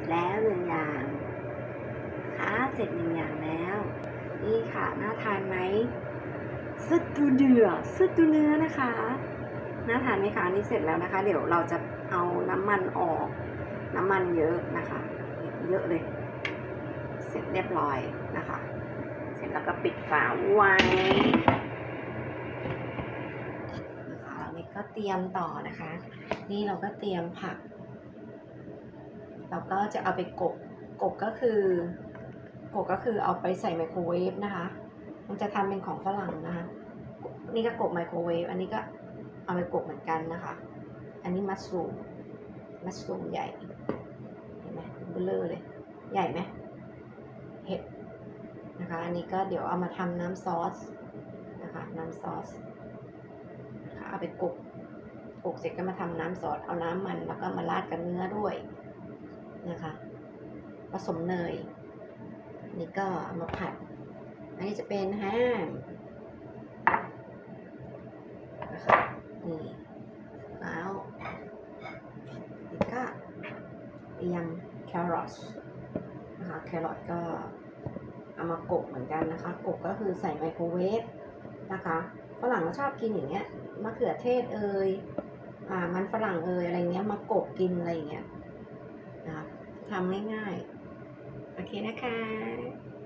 จแล้วหนึ่งอย่างค่ะเสร็จหนึ่งอย่างแล้ว นี่ค่ะน่าทานไหมซึดดูเดือซึดดูเนื้อนะคะน่าทานไหมคะนนี่เสร็จแล้วนะคะ เดี๋ยวเราจะเอาน้ำมันออก น้ำมันเยอะนะคะ เยอะเลย เสร็จเรียบร้อยนะคะ เสร็จแล้วก็ปิดฝาไว้นะคะแล้วนี่ก็เตรียมต่อนะคะ นี่เราก็เตรียมผัก เราก็จะเอาไปกบกบก็คือกบก็คือเอาไปใส่ไมโครเวฟนะคะ มันจะทำเป็นของฝรั่งนะคะ นี่ก็กบไมโครเวฟ อันนี้ก็เอาไปกบเหมือนกันนะคะ อันนี้มัสรูมมัสรูมใหญ่ เห็นไหมเบลอเลย ใหญ่ไหมเห็ดนะคะ อันนี้ก็เดี๋ยวเอามาทำน้ำซอสนะคะ น้ำซอสนะคะเอาไปกบกบเสร็จก็มาทำน้ำซอส เอาน้ำมันแล้วก็มาราดกับเนื้อด้วย ผสมเนย นี่ก็เอามาผัด อันนี้จะเป็นแฮมนะคะนี่แล้วนี่ก็เรียมแครอทนะคะแครอทก็เอามากบเหมือนกันนะคะกบก็คือใส่ไมโครเวฟนะคะฝรั่งก็ชอบกินอย่างเงี้ยมะเขือเทศเอ่ยอ่ามันฝรั่งเอ่ยอะไรเงี้ยมากบกินอะไรอย่างเงี้ยนะคะทำง่ายๆ โอเคนะคะ